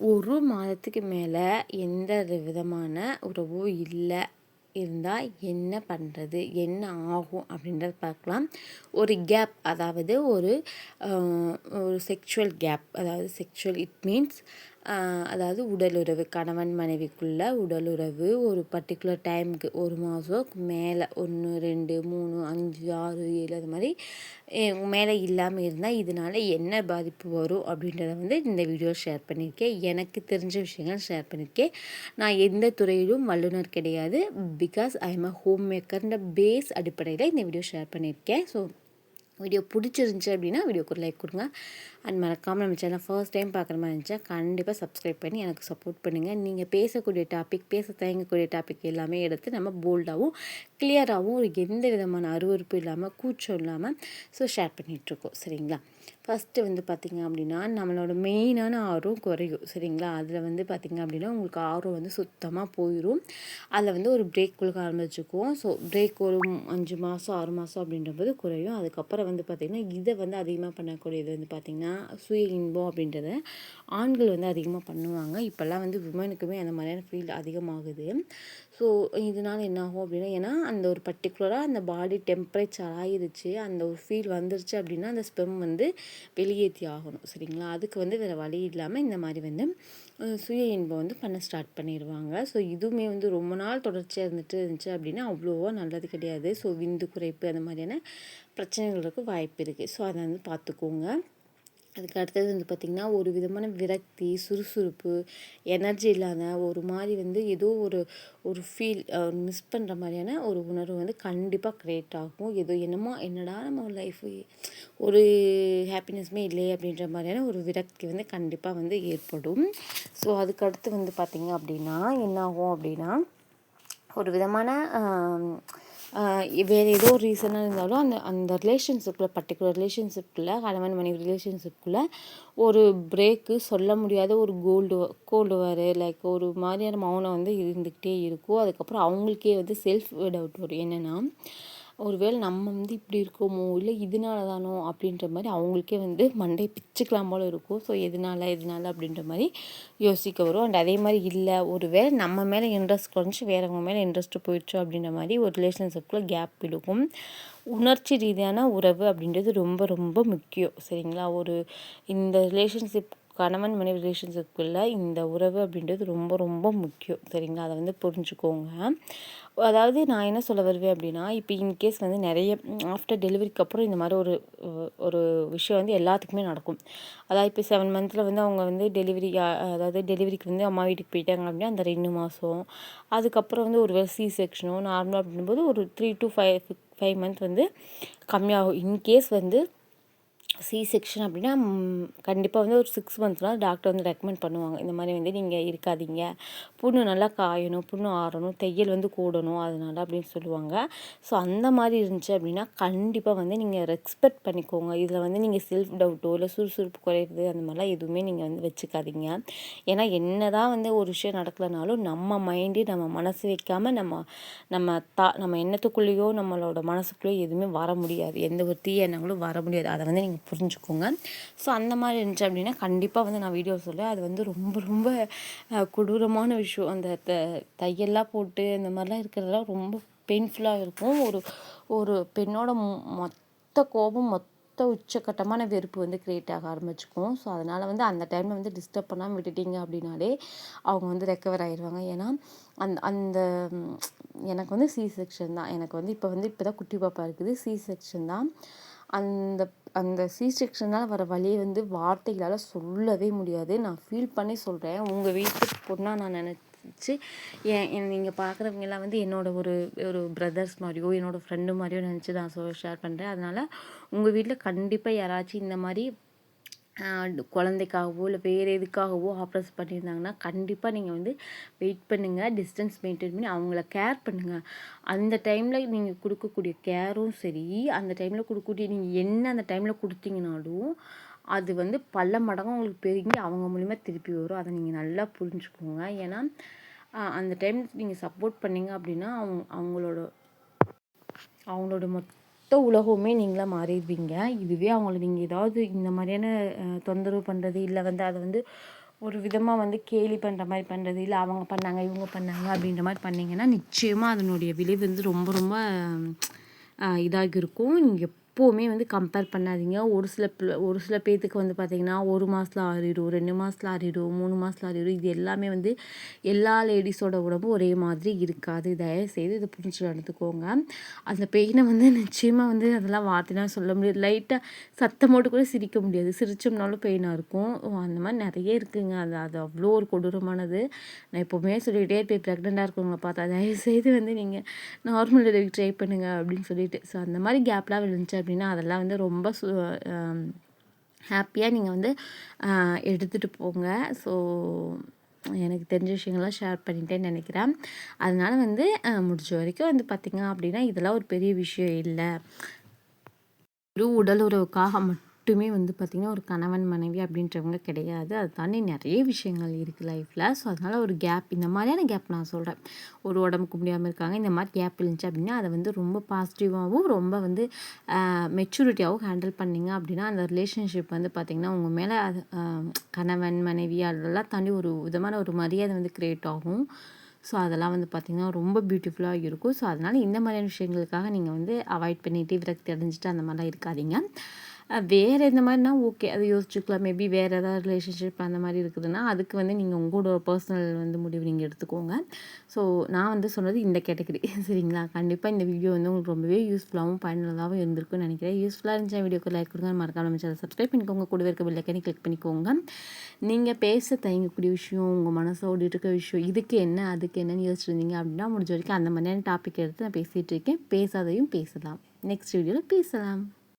ஒரு மாதத்துக்கு மேலே எந்த விதமான உறவும் இல்லை இருந்தால் என்ன பண்ணுறது என்ன ஆகும் அப்படின்றத பார்க்கலாம். ஒரு கேப் அதாவது ஒரு ஒரு செக்ஷுவல் கேப் அதாவது செக்ஷுவல் இட் மீன்ஸ் அதாவது உடலுறவு கணவன் மனைவிக்குள்ள உடலுறவு ஒரு பர்டிகுலர் டைமுக்கு ஒரு மாதம் மேலே ஒன்று ரெண்டு மூணு அஞ்சு ஆறு ஏழு அது மாதிரி மேலே இல்லாமல் இருந்தால் இதனால் என்ன பாதிப்பு வரும் அப்படின்றத வந்து இந்த வீடியோ ஷேர் பண்ணியிருக்கேன். எனக்கு தெரிஞ்ச விஷயங்கள் ஷேர் பண்ணியிருக்கேன். நான் எந்த துறையிலும் வல்லுநர் கிடையாது. Because I am a home மேக்கர்ன்ற base அடிப்படையில் இந்த வீடியோ ஷேர் பண்ணியிருக்கேன். ஸோ வீடியோ பிடிச்சிருந்துச்சி அப்படின்னா வீடியோக்கு ஒரு லைக் கொடுங்க. அண்ட் மறக்காமல் நம்ம சேனல் ஃபர்ஸ்ட் டைம் பார்க்குற மாதிரி இருந்துச்சா கண்டிப்பாக சப்ஸ்கிரைப் பண்ணி எனக்கு சப்போர்ட் பண்ணுங்கள் நீங்கள் பேசக்கூடிய டாபிக் பேச தயங்கக்கூடிய டாபிக் எல்லாமே எடுத்து நம்ம போல்டாகவும் கிளியராகவும் எந்த விதமான அருவறுப்பு இல்லாமல் கூச்சம் இல்லாமல் ஸோ ஷேர் பண்ணிகிட்ருக்கோம் சரிங்களா? ஃபஸ்ட்டு வந்து பார்த்திங்க அப்படின்னா நம்மளோட மெயினான ஆர்வம் குறையும். சரிங்களா? அதில் வந்து பார்த்திங்க அப்படின்னா உங்களுக்கு ஆர்வம் வந்து சுத்தமாக போயிடும் அதில் வந்து ஒரு பிரேக் கொடுக்க ஆரம்பிச்சுக்குவோம். ஸோ பிரேக் ஒரு அஞ்சு மாதம் ஆறு மாதம் அப்படின்றபோது குறையும். அதுக்கப்புறம் வந்து பார்த்திங்கன்னா இதை வந்து அதிகமாக பண்ணக்கூடியது வந்து பார்த்திங்கன்னா சுய இன்பம் அப்படின்றத ஆண்கள் வந்து அதிகமாக பண்ணுவாங்க. இப்போல்லாம் வந்து விமனுக்குமே அந்த மாதிரியான ஃபீல் அதிகமாகுது. ஸோ இதனால் என்ன ஆகும் அப்படின்னா ஏன்னா அந்த ஒரு பர்டிகுலராக அந்த பாடி டெம்பரேச்சர் ஆகிருச்சு அந்த ஒரு ஃபீல் வந்துருச்சு அப்படின்னா அந்த ஸ்பெம் வந்து வெளியேற்றி ஆகணும். சரிங்களா? அதுக்கு வந்து வேறு வழி இல்லாமல் இந்த மாதிரி வந்து சுய இன்பம் வந்து பண்ண ஸ்டார்ட் பண்ணிடுவாங்க ஸோ இதுவுமே வந்து ரொம்ப நாள் தொடர்ச்சியாக இருந்துட்டு இருந்துச்சு அப்படின்னா அவ்வளோவா நல்லது கிடையாது. ஸோ விந்து குறைப்பு அந்த மாதிரியான பிரச்சனைகளுக்கு வாய்ப்பு இருக்குது ஸோ அதை வந்து பார்த்துக்கோங்க அதுக்கு அடுத்தது வந்து பார்த்திங்கன்னா ஒரு விதமான விரக்தி சுறுசுறுப்பு எனர்ஜி இல்லாத ஒரு மாதிரி வந்து ஏதோ ஒரு ஒரு ஃபீல் மிஸ் பண்ணுற மாதிரியான ஒரு உணர்வு வந்து கண்டிப்பாக க்ரியேட் ஆகும். ஏதோ என்னமோ என்னடா நம்ம லைஃப் ஒரு ஹாப்பினஸ்மே இல்லையே அப்படின்ற மாதிரியான ஒரு விரக்தி வந்து கண்டிப்பாக வந்து ஏற்படும். ஸோ அதுக்கடுத்து வந்து பார்த்திங்க அப்படின்னா என்னாகும் அப்படின்னா ஒரு விதமான வேறு ஏதோ ஒரு ரீசனாக இருந்தாலும் அந்த அந்த ரிலேஷன்ஷிப்பில் பர்டிகுலர் ரிலேஷன்ஷிப்பில் கணவன் மனைவி ரிலேஷன்ஷிப்புக்குள்ளே ஒரு பிரேக்கு சொல்ல முடியாத ஒரு கோல்டு கோல்டு வர லைக் ஒரு மாதிரியான மௌனம் வந்து இருந்துக்கிட்டே இருக்கும். அதுக்கப்புறம் அவங்களுக்கே வந்து செல்ஃப் டவுட் வரும். என்னென்னா ஒருவேளை நம்ம வந்து இப்படி இருக்கோமோ இல்லை இதனால தானோ அப்படின்ற மாதிரி அவங்களுக்கே வந்து மண்டை பிச்சுக்கலாம் போல் இருக்கும். ஸோ எதனால எதனால அப்படின்ற மாதிரி யோசிக்க வரும். அண்ட் அதே மாதிரி இல்லை ஒரு வேளை நம்ம மேலே இன்ட்ரெஸ்ட் குறைஞ்சி வேறவங்க மேலே இன்ட்ரெஸ்ட்டு போயிடுச்சு அப்படின்ற மாதிரி ஒரு ரிலேஷன்ஷிப்பில் கேப் இருக்கும் உணர்ச்சி ரீதியான உறவு அப்படின்றது ரொம்ப ரொம்ப முக்கியம். சரிங்களா? ஒரு இந்த ரிலேஷன்ஷிப் கணவன் மனைவி ரிலேஷன்ஷிப்புக்குள்ள இந்த உறவு அப்படின்றது ரொம்ப ரொம்ப முக்கியம். சரிங்களா? அதை வந்து புரிஞ்சுக்கோங்க. அதாவது நான் என்ன சொல்ல வருவேன் அப்படின்னா இப்போ இன்கேஸ் வந்து நிறைய ஆஃப்டர் டெலிவரிக்கு அப்புறம் இந்த மாதிரி ஒரு ஒரு விஷயம் வந்து எல்லாத்துக்குமே நடக்கும். அதாவது இப்போ செவன் மந்த்தில் வந்து அவங்க வந்து டெலிவரி அதாவது டெலிவரிக்கு வந்து அம்மா வீட்டுக்கு போயிட்டாங்க அப்படின்னா அந்த ரெண்டு மாதம் அதுக்கப்புறம் வந்து ஒரு சி செக்ஷனோ நார்மலாக அப்படின்னும்போது ஒரு three to five five month வந்து கம்மியாகும். இன்கேஸ் வந்து சி செக்ஷன் அப்படின்னா கண்டிப்பாக வந்து ஒரு சிக்ஸ் மந்த்ஸ்னால் டாக்டர் வந்து ரெக்கமெண்ட் பண்ணுவாங்க. இந்த மாதிரி வந்து நீங்கள் இருக்காதீங்க. புண்ணு நல்லா காயணும் புண்ணு ஆறணும் தையல் வந்து கூடணும் அதனால அப்படின்னு சொல்லுவாங்க. ஸோ அந்த மாதிரி இருந்துச்சு அப்படின்னா கண்டிப்பாக வந்து நீங்கள் ரெஸ்பெக்ட் பண்ணிக்கோங்க. இதில் வந்து நீங்கள் செல்ஃப் டவுட்டோ இல்லை சுறுசுறுப்பு குறையிறது அந்த மாதிரிலாம் எதுவுமே நீங்கள் வந்து வச்சுக்காதீங்க. ஏன்னா என்ன தான் வந்து ஒரு விஷயம் நடக்கலைனாலும் நம்ம மைண்டு நம்ம மனசு வைக்காமல் நம்ம நம்ம தா நம்ம எண்ணத்துக்குள்ளேயோ நம்மளோட மனசுக்குள்ளேயோ எதுவுமே வர முடியாது. எந்த ஒரு தீய எண்ணங்களும் வர முடியாது. அதை வந்து நீங்கள் புரிஞ்சுக்கோங்க. ஸோ அந்த மாதிரி இருந்துச்சு அப்படின்னா கண்டிப்பாக வந்து நான் வீடியோ சொல்லுவேன் அது வந்து ரொம்ப ரொம்ப கொடூரமான விஷயம். அந்த த தையெல்லாம் போட்டு இந்த மாதிரிலாம் இருக்கிறதெல்லாம் ரொம்ப பெயின்ஃபுல்லாக இருக்கும். ஒரு ஒரு பெண்ணோட மொத்த கோபம் மொத்த உச்சக்கட்டமான வெறுப்பு வந்து க்ரியேட் ஆக ஆரம்பிச்சுக்கும். ஸோ அதனால் வந்து அந்த டைமில் வந்து டிஸ்டர்ப் பண்ணாமல் விட்டுட்டிங்க அப்படின்னாலே அவங்க வந்து ரெக்கவர் ஆயிடுவாங்க ஏன்னா அந்த அந்த எனக்கு வந்து சி செக்ஷன் தான். எனக்கு வந்து இப்போ வந்து இப்போ தான் குட்டி பாப்பா இருக்குது. சி செக்ஷன் தான். அந்த அந்த சி செக்ஷனால் வர வழியை வந்து வார்த்தைகளால் சொல்லவே முடியாது. நான் ஃபீல் பண்ணி சொல்கிறேன் உங்கள் வீட்டு பொண்ணாக நான் நினச்சி என் நீங்கள் பார்க்குறவங்கெல்லாம் வந்து என்னோடய ஒரு ஒரு பிரதர்ஸ் மாதிரியோ என்னோடய ஃப்ரெண்டு மாதிரியோ நினச்சி நான் சொ ஷேர் பண்ணுறேன் அதனால் உங்கள் வீட்டில் கண்டிப்பாக யாராச்சும் இந்த மாதிரி குழந்தைக்காகவோ இல்லை வேறு எதுக்காகவோ ஆப்ரேஷன் பண்ணியிருந்தாங்கன்னா கண்டிப்பாக நீங்கள் வந்து வெயிட் பண்ணுங்கள் டிஸ்டன்ஸ் மெயின்டைன் பண்ணி அவங்கள கேர் பண்ணுங்கள் அந்த டைமில் நீங்கள் கொடுக்கக்கூடிய கேரும் சரி அந்த டைமில் கொடுக்கக்கூடிய நீங்கள் என்ன அந்த டைமில் கொடுத்தீங்கனாலும் அது வந்து பல மடங்கு உங்களுக்கு பெருகி அவங்க மூலிமா திருப்பி வரும். அதை நீங்கள் நல்லா புரிஞ்சுக்கோங்க. ஏன்னா அந்த டைம் நீங்கள் சப்போர்ட் பண்ணீங்க அப்படின்னா அவங்க அவங்களோட அவங்களோட மொத்த மொத்த உலகமே நீங்களாக மாறிடுவீங்க. இதுவே அவங்கள நீங்கள் ஏதாவது இந்த மாதிரியான தொந்தரவு பண்ணுறது இல்லை வந்து அதை வந்து ஒரு விதமாக வந்து கேலி பண்ணுற மாதிரி பண்ணுறது இல்லை அவங்க பண்ணாங்க இவங்க பண்ணாங்க அப்படின்ற மாதிரி பண்ணிங்கன்னா நிச்சயமாக அதனுடைய விளைவு வந்து ரொம்ப ரொம்ப இதாக இருக்கும் நீங்கள் எப்போவுமே வந்து கம்பேர் பண்ணாதீங்க. ஒரு சில ஒரு சில பேர்த்துக்கு வந்து பார்த்திங்கன்னா ஒரு மாதத்தில் ஆறிடும் ரெண்டு மாதத்தில் ஆறிடும் மூணு மாதத்தில் ஆறிடும். இது எல்லாமே வந்து எல்லா லேடிஸோட உடம்பும் ஒரே மாதிரி இருக்காது. தயவுசெய்து இதை புரிஞ்சு நடந்துக்கோங்க. அந்த பெயினை வந்து நிச்சயமாக வந்து அதெல்லாம் வார்த்தைலாம் சொல்ல முடியாது. லைட்டாக சத்தம் போட்டு கூட சிரிக்க முடியாது. சிரிச்சோம்னாலும் பெயினாக இருக்கும். அந்த மாதிரி நிறைய இருக்குதுங்க அது அது அவ்வளோ ஒரு கொடூரமானது. நான் எப்போவுமே சொல்லிகிட்டே இருப்பேன். ப்ரெக்னெண்ட்டாக இருக்கவங்கள பார்த்தா தயவுசெய்து வந்து நீங்கள் நார்மல் டெலிவரி ட்ரை பண்ணுங்கள் அப்படின்னு சொல்லிட்டு. ஸோ அந்த மாதிரி கேப்லாம் விழுந்துச்சு அப்படின்னா அதெல்லாம் வந்து ரொம்ப சு ஹாப்பியாக நீங்கள் வந்து எடுத்துகிட்டு போங்க. ஸோ எனக்கு தெரிஞ்ச விஷயங்கள்லாம் ஷேர் பண்ணிட்டேன்னு நினைக்கிறேன். அதனால் வந்து முடிஞ்ச வரைக்கும் வந்து பார்த்திங்க அப்படின்னா இதெல்லாம் ஒரு பெரிய விஷயம் இல்லை. ஒரு உடல் உறவுக்காக மட்டும் மட்டுமே வந்து பார்த்திங்கன்னா ஒரு கணவன் மனைவி அப்படின்றவங்க கிடையாது. அது தாண்டி நிறைய விஷயங்கள் இருக்குது லைஃப்பில் ஸோ அதனால் ஒரு கேப் இந்த மாதிரியான கேப் நான் சொல்கிறேன் ஒரு உடம்புக்கு முடியாமல் இருக்காங்க இந்த மாதிரி கேப் இருந்துச்சு அப்படின்னா அதை வந்து ரொம்ப பாசிட்டிவாகவும் ரொம்ப வந்து மெச்சூரிட்டியாகவும் ஹேண்டில் பண்ணிங்க அப்படின்னா அந்த ரிலேஷன்ஷிப் வந்து பார்த்திங்கன்னா உங்கள் மேலே அது கணவன் மனைவி அதெல்லாம் தாண்டி ஒரு விதமான ஒரு மரியாதை வந்து க்ரியேட் ஆகும். ஸோ அதெல்லாம் வந்து பார்த்திங்கன்னா ரொம்ப பியூட்டிஃபுல்லாக இருக்கும். ஸோ அதனால் இந்த மாதிரியான விஷயங்களுக்காக நீங்கள் வந்து அவாய்ட் பண்ணிவிட்டு விரக்தி அடைஞ்சிட்டு அந்த மாதிரிலாம் இருக்காதிங்க. வேறு இந்த மாதிரினா ஓகே அதை யோசிச்சுக்கலாம் மேபி வேறு ஏதாவது ரிலேஷன்ஷிப் அந்த மாதிரி இருக்குதுன்னா அதுக்கு வந்து நீங்கள் உங்களோட பர்சனல் வந்து முடிவு நீங்கள் எடுத்துக்கோங்க. ஸோ நான் வந்து சொன்னது இந்த கேட்டகரி சரிங்களா? கண்டிப்பாக இந்த வீடியோ வந்து உங்களுக்கு ரொம்பவே யூஸ்ஃபுல்லாகவும் பயனுள்ளதாகவும் இருந்திருக்கும்னு நினைக்கிறேன். யூஸ்ஃபுல்லாக இருந்துச்சு வீடியோக்கு லைக் கொடுங்க. மறக்காம நம்ம சேனல் சப்ஸ்கிரைப் பண்ணிக்கோங்க. கூட இருக்க பில்லைக்கனி கிளிக் பண்ணிக்கோங்க. நீங்கள் பேச தயங்கக்கூடிய விஷயம் உங்கள் மனசோடு இருக்க விஷயம் இதுக்கு என்ன அதுக்கு என்னன்னு யோசிச்சிருந்தீங்க அப்படின்னா முடிஞ்ச வரைக்கும் அந்த மாதிரியான டாபிக் எடுத்து நான் பேசிகிட்டு இருக்கேன். பேசாதையும் பேசலாம். நெக்ஸ்ட் வீடியோவில் பேசலாம்.